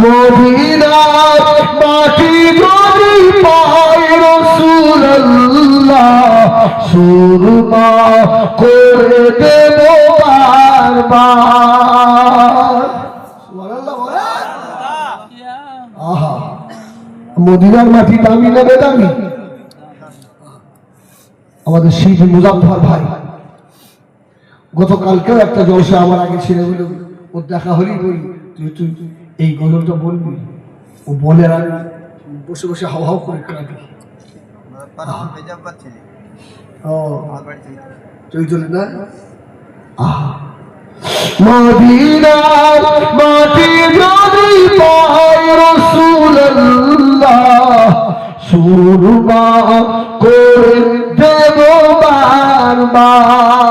মদিনার মাটি যদি পায় রসুল্লাহ সুরমা করে দেব। আহা, মদিনার মাটি দামি না বেদামি আমাদের শিল্পী মুজাফর ভাই, গতকালকেও একটা জলসা আমার আগে ছেলে বলে ওর দেখা হলেই বলি, তুই তুই এই গজলটা বলবি? ও বলে আর বসে বসে হাও হাও করে কাঁদি। ও। না? আহা। মদিনার মাটি যদি পায় রসুল্লাহ সুরমা করে দেব বারবার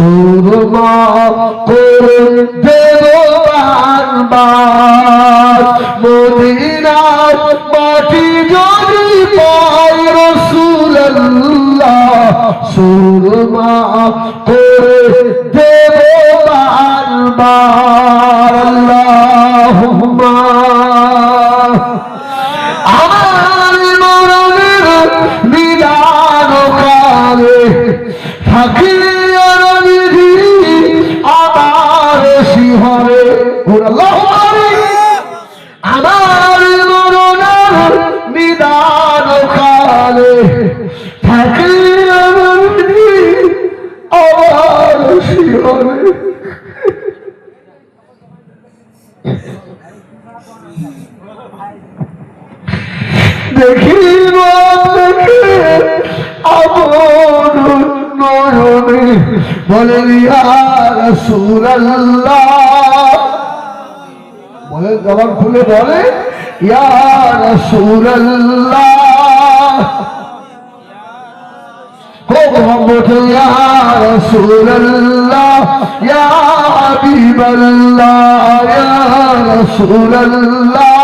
সুরমা করে দেব বারবার মদিনার মাটি যদি পায় রসুল্লাহ সুরমা করে দেব বারবার আল্লাহুম্মা আমার মরণের নিদান কালে থাকিলে শিহরে আমার মরণের নিদান কালে আমার দেখিব দেখে আপন নয়নে। রসুল্লাহ বলেন জবান খুলে বলে রসুল্লাহ